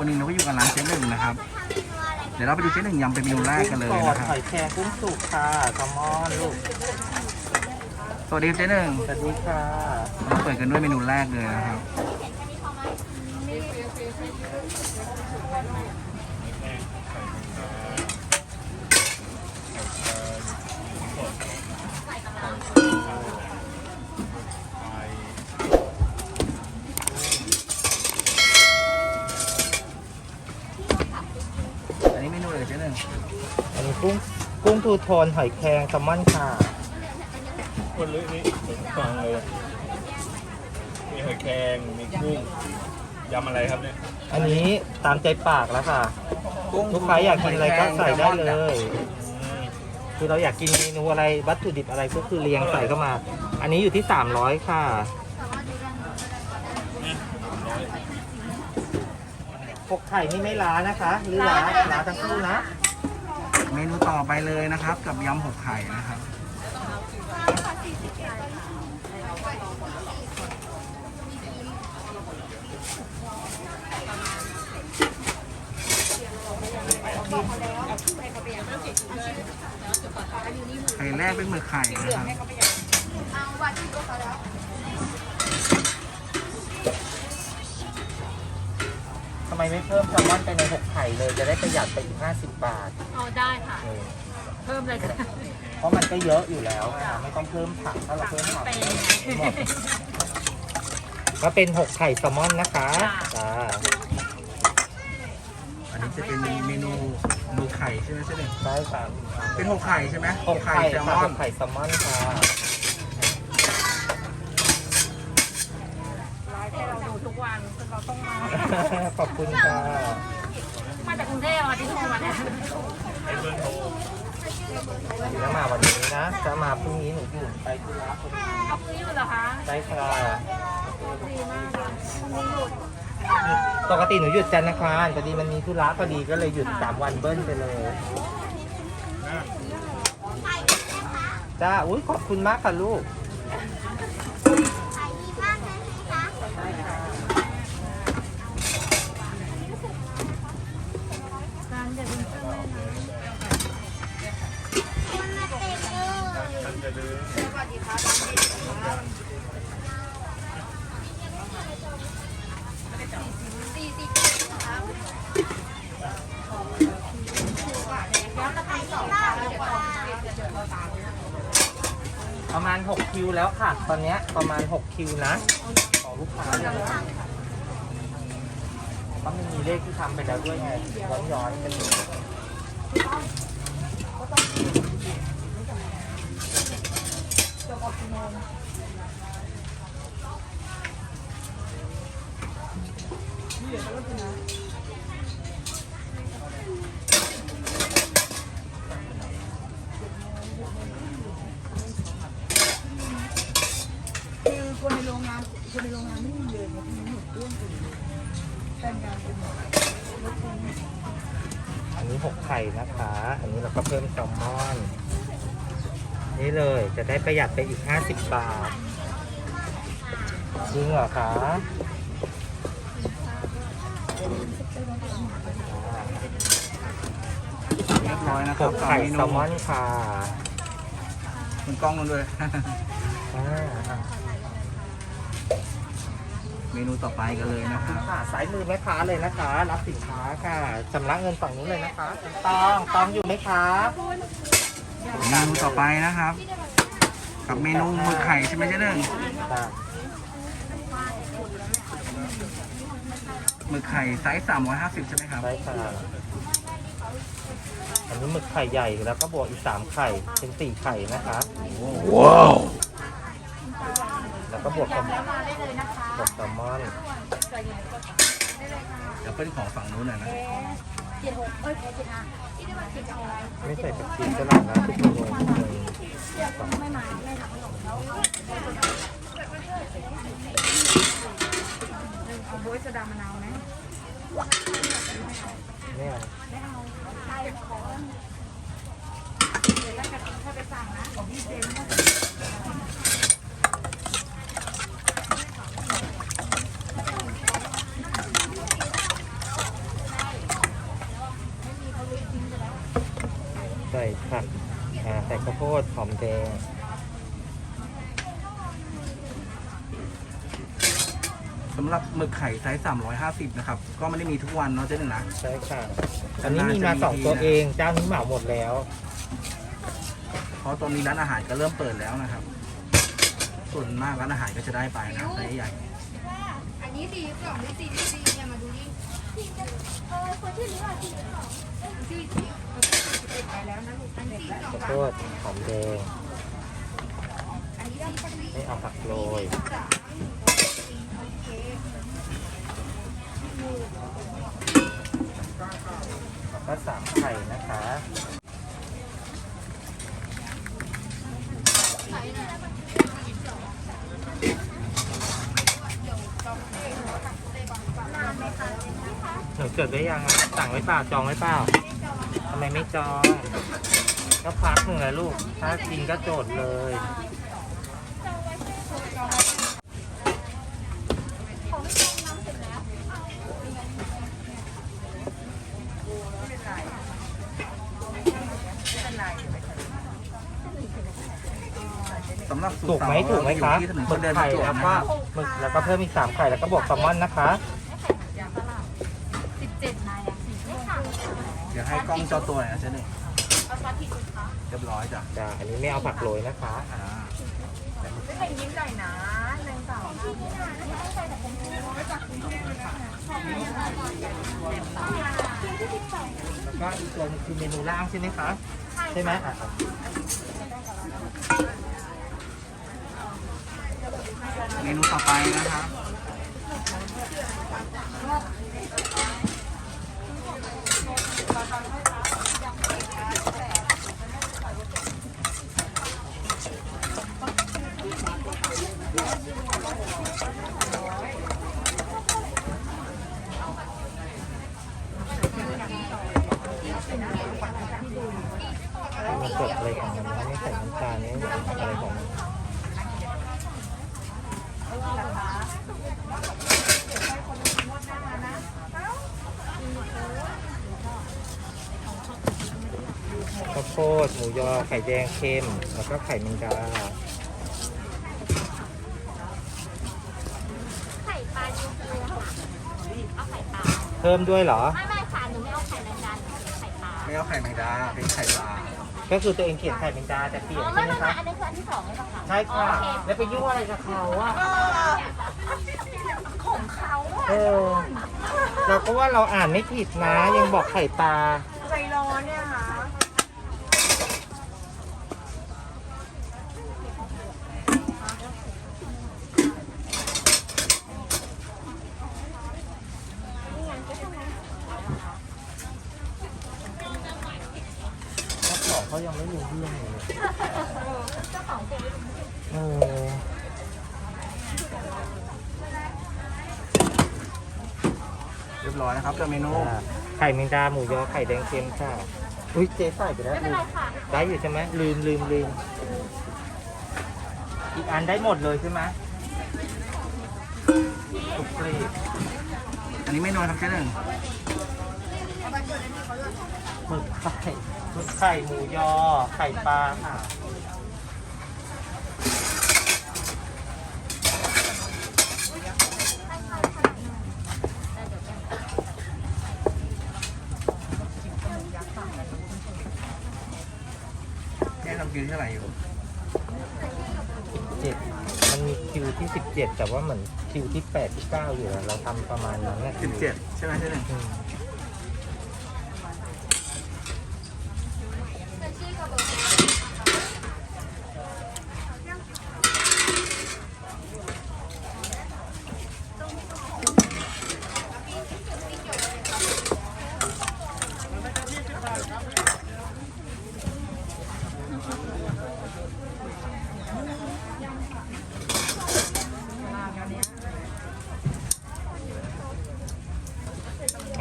ดีครับวันนี้เราก็อยู่กับร้านเจ๊หนึ่งนะครับ เดี๋ยวเราไปดูเจ๊หนึ่งยำเป็นเมนูแรกกันเลยกุ้งสดนะครับหอยแครงกุ้งสุกค่ะแซลมอนลูกสวัสดีครับเจ๊หนึ่งสวัสดีค่ะเราเปิดกันด้วยเมนูแรกเลยนะครับ กุ้งกุ้งทูโทนหอยแครงแซลมอนค่ะคนลึกนี่ผมฟังเลยมีหอยแครงมีกุ้งยำอะไรครับเนี่ยอันนี้ตามใจปากแล้วค่ะลูกค้าอยากกินอะไรก็ใส่ได้เลย คือเราอยากกินเมนูอะไรวัตถุดิบอะไรก็คือเรียงใส่เข้ามา อันนี้อยู่ที่300ค่ะปกไข่นี่ไม่ล้านะคะ หรือล้าล้าทั้งคู่นะ เมนูต่อไปเลยนะครับ กับยำหกไข่นะครับไข่แรกเป็นหมึกไข่นะครับ ไมไม่เพิ่มแซลมอนไปในหกไข่เลย จะได้ประหยัดไปอีก50บาทอ๋อได้ค่ะ เออเพิ่มเลยค่ะเพราะมันก็เยอะอยู่แล้วค่ะไม่ต้องเพิ่มผักถ้าเราเพิ่มผัก เป็น หมด ก็เป็นหกไข่แซลมอนนะคะค่ะ จ้าอันนี้จะเป็นเมนูหมึกไข่ใช่ไหมเจ๊หนึ่งได้ค่ะเป็นหกไข่ใช่ไหมหกไข่แซลมค่ะอหนกไข่แซลมอนค่ะ ไลฟ์ให้เราดูทุกวันจนเราต้องมา ขอบ คุณค่ะมาจากกรุงเทพมาที่ทุกวันเนี่ยถ้ามาวันนี้นะถ้ามาพรุ่งนี้หนูอยู่ไปที่ร้านพอดีเอาคืนนี้อยู่เหรอคะได้ค่ะดีมากค่ะวันนี้หยุดปกติหนูหยุดจันทร์อังคารพอดีมันมีธุระพอดีก็เลยหยุดสามวันเบิ้ลไปเลยจ้าอุ้ยขอบคุณมากค่ะลูก ร้านเด็ดเป็นเส้นเลยนะ ประมาณ 6คิวแล้วค่ะ ตอนเนี้ยประมาณ 6 คิวนะ ของลูกค้าเนี่ยก็มันมีเลขที่ทำไปแล้วด้วยไงย้อนย้อนๆกันอยู่คือคนในโรงงาน คนในโรงงานไม่มีเลยมันมีหมดเรื่องอื่นแต่งงานเป็นหมดรถคนอันนี้6ไข่นะคะ อันนี้เราก็เพิ่มแซลมอน นี่เลยจะได้ประหยัดไปอีก 50 บาท จริงเหรอคะเรียบร้อยนะคหรับกกับไข่เมแซนูลมอนค่ะคุณกล้องมันด้วย อ่า เมนูต่อไปกันเลยนะครับค่ะสายมือแม่ค้าเลยนะคะ รับสินค้าค่ะชำระเงินฝั่งนู้นเลยนะคะตองตองอยู่ไหมครับเมนูต่อไปนะครับ กับเมนูหมึกไข่ใช่ไหมเจ๊หนึ่งจ้ะหมึกไข่ไซส์350ใช่ไหมครับได้ค่ะอันนี้หมึกไข่ใหญ่แล้วก็บวกอีกสามไข่เป็นสี่ไข่นะคะว้าวแล้วก็บวกกับ บวกแซลมอนเดี๋ยวเพิ่นของฝั่งนู้นหน่อยนะเจ็ดหกเอ้ยเจ็ดห้าไม่ใส่ผักชีก็ได้นะทุกคนเลยไม่มาไม่ทำหรอกแล้วเอาโบยสดามะนาวไหมเนี่ยเดี๋ยวถ้าเกิดถ้าไปสั่งนะของพี่เจมส์ ข้าว โพดหอมแดงสำหรับหมึกไข่ไซส์350 นะครับ ก็ไม่ได้มีทุกวันเนาะเจ๊หนึ่งนะ ใช่ค่ะ อันนี้มีมาสองตัวเองเจ้านี้เหมาหมดแล้ว เพราะตอนนี้ร้านอาหารก็เริ่มเปิดแล้วนะครับ ส่วนมากร้านอาหารก็จะได้ไปนะไซส์ใหญ่ อันนี้สี่สองหรือสี่สี่เนี่ยมาดูดิเออคนที่เหลือสี่สองสี่สี่ ข้าวโพดหอมแดงไม่เอาผักโรยแล้วก็สามไข่นะคะหนูจดไว้ยังสั่งไว้เปล่าจองไว้เปล่า ไมไม่จองก็พักหนึ่งแหละลูก ถ้ากินก็โจทย์เลย สำหรับสูตถูรกไหมสาวถูกไหมเราคะอยู่ที่ถนนหมึคนกเดินปไข่ระจวบแล้วนะคก็รับหมึกแล้วก็เพิ่มอีกสามไข่แล้วก็บวกแซลมอนนะคะ กล้องเจ้าตัวหน่อยนะเจ๊หนึ่งเรียบร้อยจ้ะจ้าอันนี้ไม่เอาผักโรยนะคะอ่าเป็นยิ้มหน่อยนะหนึ่งสองแล้วก็อีกตัวหนึงคือเมนูล่างใช่ไหมคะใช่ไหมอะเมนูต่อไปนะครับ มันกดอะไรกันนะมันไม่ใส่น้ำตาลเนี่ยอะไรของมันข้าวโพดหมูยอ ไข่แดงเค็ม แล้วก็ไข่แมงดาไข่ปลายูฟูค่ะเอาไข่ปลาเพิ่มด้วยเหรอ ไม่ไม่ค่ะหนูไม่เอาไข่แมงดาหนูเอาไข่ปลาไม่เอาไข่แมงดาเป็นไข่ปลาก็คือตัวเองเขียนไข่แมงดาแต่เปลี่ยนอ๋อใช่ไม่ไหมไม่คะไม่อันนี้คืออันที่สองเลยป่ะคะใช่ค่ะโอเคแล้วไปยุ่งอะไรกับเขาอะของเขาอะเออเราก็ว่าเราอ่านไม่ผิดนะ ยังบอกไข่ปลาใจร้อนเนี่ยค่ะ เจ้าของเขายังไม่รู้เรื่องเลยเออเรียบร้อยนะครับกับเมนูอ่าไข่แมงดาหมูยอไข่แดงเค็มค่ะอุ้ยเจ๊ใส่ไปแล้วไม่เป็นไรค่ะได้อยู่ใช่ไหมลืมลืมลืมอีกอันได้หมดเลยใช่ไหมทุกเกรดอันนี้เมนูครับเจ๊หนึ่งหมึกไข่ หมึกไข่หมูยอ ไข่ปลาค่ะ แค่ทำคิวที่เท่าไหร่อยู่เจ็ดมันมีคิวที่สิบเจ็ดแต่ว่าเหมือนคิวที่แปดที่เก้าอยู่แล้วเราทำประมาณนั้นแหละ17ใช่ไหมเจ๊หนึ่งอืม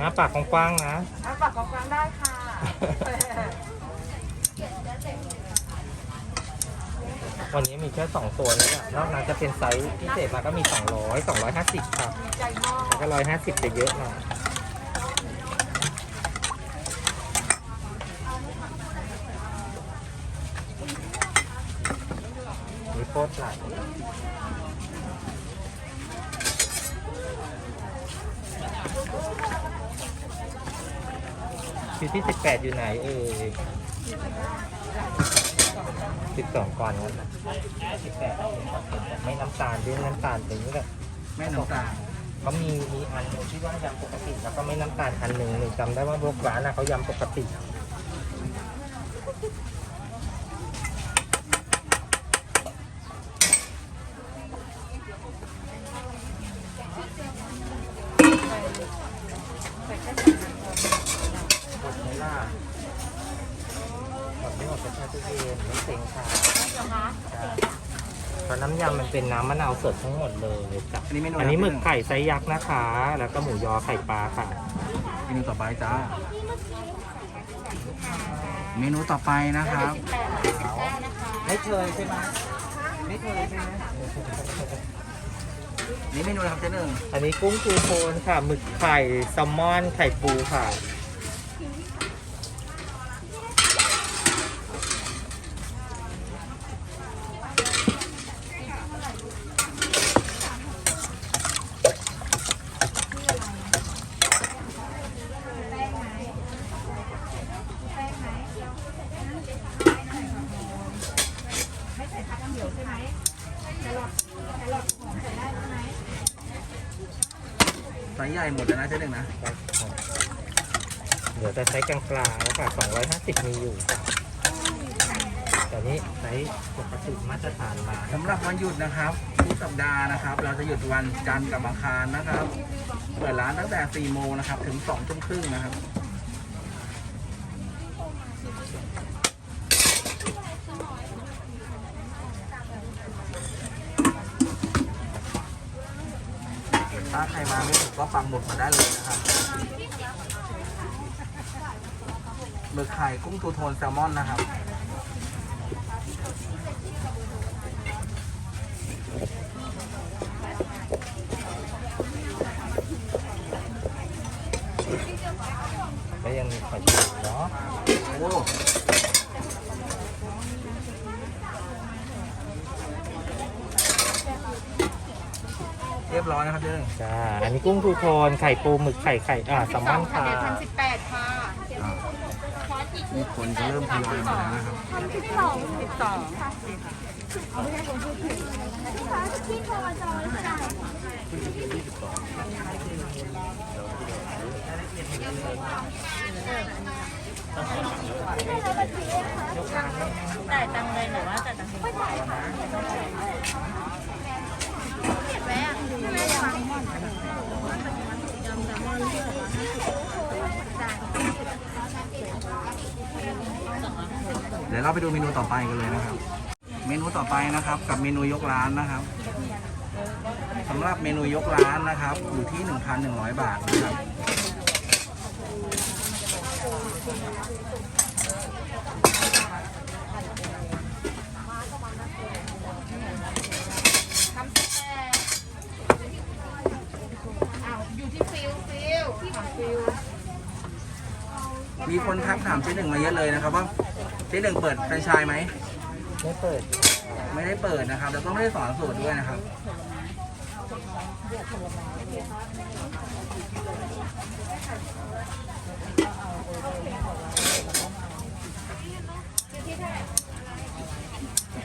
นะปากกว้างๆนะเอาปากกลางๆได้ค่ะ วันนี้มีแค่สองตัวนี่แหละนอกนั้นจะเป็นไซส์พิเศษมาก็มี200 250ค่ะใจมากแล้วก็150จะเยอะหน่อยโคตรไหลคิว ที่สิบแปดอยู่ไหนเอ่ยสิบสองก่อนนั้นสิบแปดไม่น้ำตาลด้วยน้ำตาลตรงนี้แหละแม่น้ำตาลเขามีมีอันหนึ่งที่ว่ายำปกติ แล้วก็ไม่น้ำตาลอันหนึ่งหนึ่งจำได้ว่าพวกร้านนะเขายำปกติ หมดไหมล่ะหมดไม่หมดก็แช่ตู้เย็นไม่เซ็งค่ะเพราะน้ำยำมัน เป็นน้ำมะนาวสดทั้งหมดเลยจ้ะอันนี้เมนูอันนี้หมึกไข่ไข่ไซส์ยักษ์นะคะ แล้วก็หมูยอไข่ปลาค่ะ เมนูต่อไปจ้า เมนูต่อไปนะครับ ไม่เคยใช่ไหมไม่เคยใช่ไหมนี่เมนูอะไรครับเจ๊หนึ่งอันนี้กุ้งปูโคนค่ะหมึกไข่แซลมอนไข่ปูค่ะ ไม่ใส่ผักน้ำเขียวใช่ไหมแครอทแครอทหอมใส่ได้ใช่ไหม ไซส์ใหญ่หมดเลยนะเจ๊หนึ่งนะ เดี๋ยว จะใช้กลางๆแล้วค่ะ250 มีอยู่แต่นี้ใช้ปกติมาตรฐานมาสำหรับวันหยุดนะครับทุกสัปดาห์นะครับ เราจะหยุดวันจันทร์กับอังคารนะครับ เปิดร้านตั้งแต่ 4 โมงนะครับ ถึง2ทุ่มครึ่งนะครับถ้าใครมาไม่ถูกก็ปังหมดมาได้เลยนะครับห มึกไข่กุ้งทูโทนแซลมอนนะครับ ก็ยังมีไข่ปูเนาะโอ้เรียบร้อยนะครับเจ๊หนึ่งจ้า อันนี้กุ้งทูโทน ไข่ปูหมึกไข่ไข่ อ่าแซลมอนค่ะ เดี๋ยวพันสิบแปด ค่ะมีคนจะเริ่มทยอยมาแล้วนะครับสิบสองสิบสองจ่ายตังค์เลยหรือว่าจ่ายตังค์ไม่จ่ายค่ะเดี๋ยว เราไปดูเมนูต่อไปกันเลยนะครับ เมนูต่อไปนะครับ กับเมนูยกร้านนะครับสำหรับเมนูยกร้านนะครับ อยู่ที่ 1,100 บาทนะครับทำสิบแปดอ้าวอยู่ที่ฟิลฟิลที่ของฟิลมีคนทักถามเจ๊หนึ่งมาเยอะเลยนะครับว่า เจ๊หนึ่งเปิดแฟรนไชส์ไหม ไม่เปิดไม่ได้เปิดนะครับ แล้วก็ไม่ได้สอนสูตรด้วยนะครับ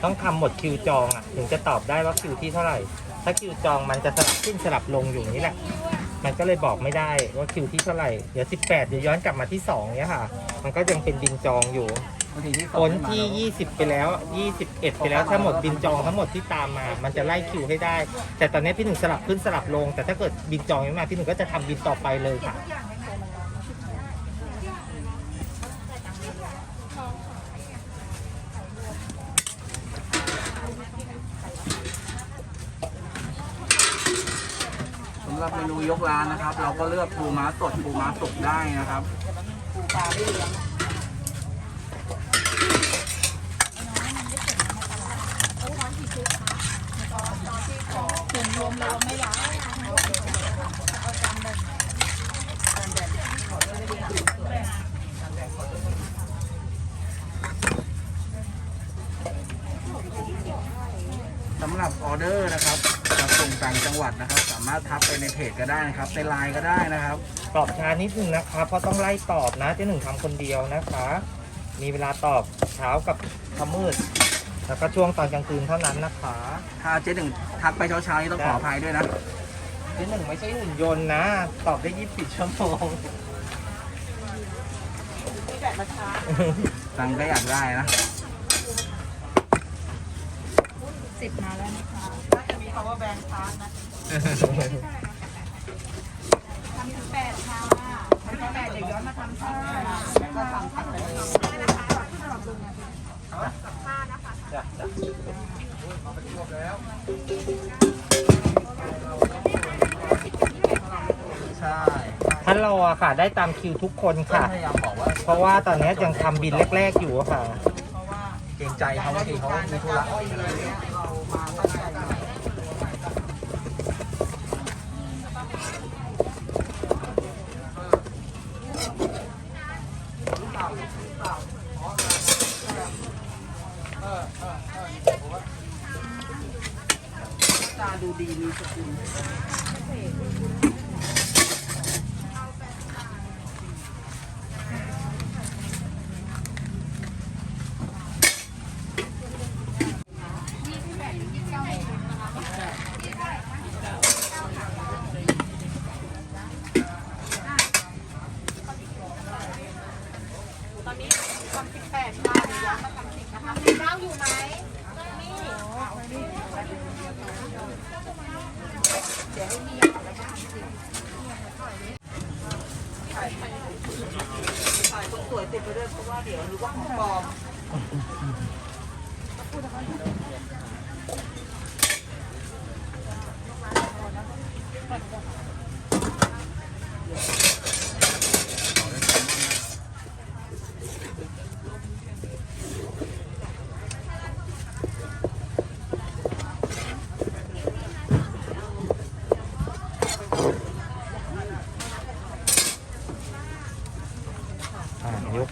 ต้องทำหมดคิวจองอะ ถึงจะตอบได้ว่าคิวที่เท่าไหร่ ถ้าคิวจองมันจะสลับขึ้นสลับลงอยู่นี่แหละ มันก็เลยบอกไม่ได้ว่าคิวที่เท่าไหร่ เดี๋ยว 18 เดี๋ยวย้อนกลับมาที่2เนี้ยค่ะ มันก็ยังเป็นบินจองอยู่ บางทีที่สโออนนที่ 20 ไปแล้ว 21 ไปแล้วถ้าหมดบินจองทั้งหมดที่ตามมา มันจะไล่คิวให้ได้ แต่ตอนนี้พี่หนึ่งสลับขึ้นสลับลง แต่ถ้าเกิดบินจองไม่มาพี่หนึ่งก็จะทำบินต่อไปเลยค่ะ สำหรับเมนูยกร้านนะครับ เราก็เลือกปูม้าสดปูม้าสุกได้นะครับเเพจ ก็ได้นะครับในไลน์ก็ได้นะครับ ตอบช้านิดนึงนะคะเพราะต้องไล่ตอบนะเจ๊หนึ่งทำคนเดียวนะคะ มีเวลาตอบเช้ากับค่ำมืดแล้วก็ช่วงตอนกลางคืนเท่านั้นนะคะถ้าเจ๊หนึ่งทักไปเช้าๆนี่ต้องขออภัยด้วยนะเจ๊หนึ่งไม่ใช่หุ่นยนต์นะ ตอบได้24ชั่วโมงมีแบบมาช้าตังค์ก็อยากได้นะสิบมาแล้วนะคะน่าจะมี power bank ชาร์จนะ ทำถึงแปดค่ะทำถึง แปดเดี๋ยวย้อนมาทำค่ะก็สั่งผัดไปเลยจ้ะจ้ะใช่ท่านรอค่ะ ได้ตามคิวทุกคนค่ะ พยายามบอกว่าเพราะว่าตอนนี้ยังทำบินแรก ๆ อยู่อะค่ะเพราะว่าเกรงใจเขาบางทีเขามีธุระ เรามาตั้งใจหน่อย ตา ดูดีมีสกุล ตอนนี้ทำสิบแปดค่ะเดี๋ยวย้อนมาทำสิบนะคะเก้าอยู่ไหมนี่เดี๋ยวให้มีอย่างแล้วก็ทำสิบ ถ่ายคนสวยติดไปด้วยเพราะว่าเดี๋ยวรู้ว่าของปลอม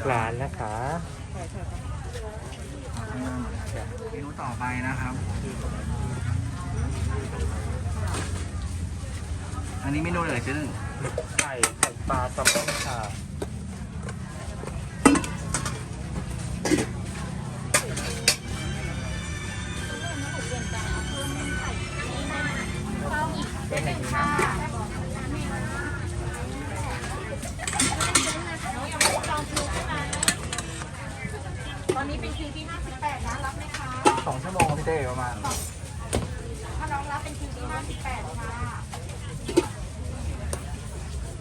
หลายกร้านนะคะเมนูต่อไปนะครับ อันนี้เมนูเลยเจ๊หนึ่งไข่ไข่ปลาแซลมอนค่ะ สองชั่วโมงพี่เต้ประมาณถ้าน้องรับเป็นคิวที่58ค่ะ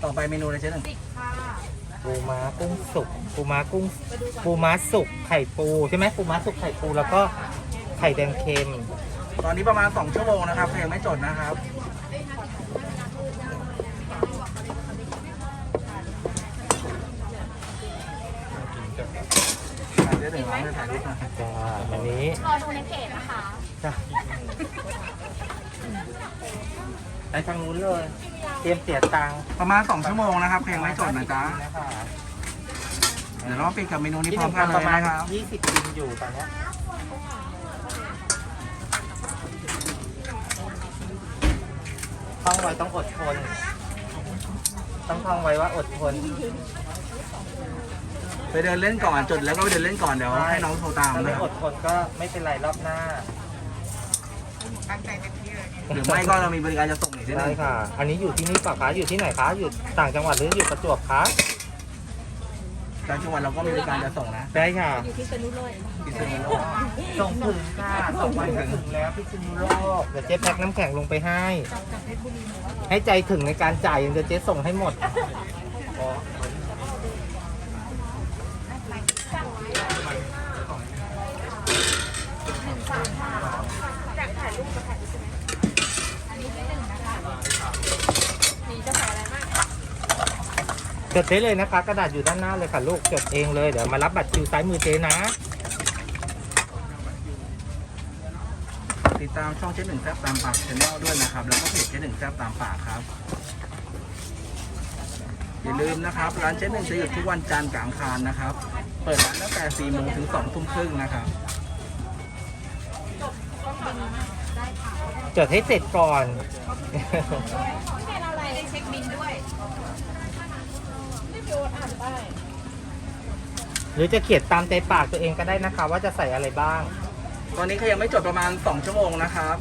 ต่อไปเมนูเลยเจ๊หนึ่ง10ค่ะปูม้ากุ้งสุกปูม้ากุ้งปูม้าสุกไข่ปูใช่ไหมปูม้าสุกไข่ปูแล้วก็ไข่แดงเค็มตอนนี้ประมาณสองชั่วโมงนะครับเพลงไม่จดนะครับอะเจ๊หนึ่งร้องให้ถ่ายรูปหน่อย จ้าอันนี้รอดูในเพจนะคะ จ้ะไปทางนู้นเลย เตรียมเสียตังค์ประมาณสองชั่วโมงนะครับเพลงไม่จดนะจ๊ะนะคะเดี๋ยวเรามาปิดกับเมนูนี้ที่พร้อมกันเลประยมาณนะครับ 20บินอยู่ตอนเนี้ยท่องไว้ต้องอดทน ต้องท่องไว้ว่าอดทน ไปเดินเล่นก่อนจดแล้วก็ไปเดินเล่นก่อนเดี๋ยวให้น้องโทรตามถ้านะไม่คอรับดทนก็ไม่เป็นไรรอบหน้าตั้งใจเต็มที่เลยเนี่ยหรือไม่ก็เรามีบริการจะส่งอีกทีหนึได้งค่ะ อันนี้อยู่ที่นี่เปล่าคะอยู่ที่ไหนคะอยู่ต่างจังหวัดหรืออยู่ประจวบคะต่างจังหวัดเราก็มีบริการจะส่งนะได้ค่ะพิษณุโลกส่งถึงค่ะส่งไปถึงแล้วพิษณุโลกเดี๋ยวเจ๊แพ็คน้ำแข็งลงไปให้ให้ใจถึงในการจ่ายเดี๋ยวเจ๊ส่งให้หมด จดได้เลยนะคะ กระดาษอยู่ด้านหน้าเลยค่ะลูกจดเองเลยเดี๋ยวมารับบัตรคิวซ้ายมือเจ๊นะ ติดตามช่องเจ๊หนึ่งแซบตามปากช anel ด้วยนะครับ แล้วก็เพจเจ๊หนึ่งแซบตามปากครับ อย่าลืมนะครับ ร้านเจ๊หนึ่งจะหยุดทุกวันจันทร์กับอังคารนะครับ เปิดร้านตั้งแต่4โมงถึง2ทุ่มครึ่งนะครับ จดให้เสร็จก่อนแค่ หรือจะเขียนตามใจปากตัวเองก็ได้นะคะ ว่าจะใส่อะไรบ้าง ตอนนี้เขายังไม่จบประมาณ 2 ชั่วโมงนะครับ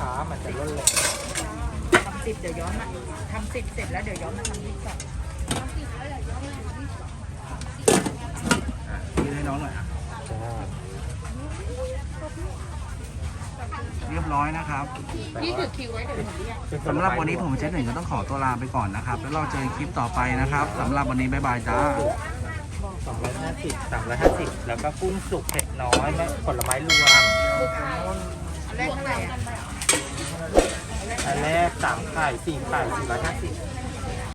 นในนั้นนะคะมันจะล่นเลยทำสิบเดี๋ยวย้อนมาทำสิบเสร็จแล้วเดี๋ยวย้อนมาทำยี่สิบสองอะยืนให้น้องหน่อยอะเรียบร้อยนะครับนี่ถือคิวไว้เดี๋ยวหนูเรียกสำหรับวันนี้ผมเจ๊หนึ่งก็ต้องขอตัวลาไปก่อนนะครับ แล้วเราเจอกันคลิปต่อไปนะครับสำหรับวันนี้บ๊ายบายจ้าสองร้อยห้าสิบสามร้อยห้าสิบแล้วก็กุ้งสุกเผ็ดน้อยผลไม้รวมอันแรกเท่าไหร่อะ อันแรกสามไข่สี่ไข่สี่ร้อยห้าสิบ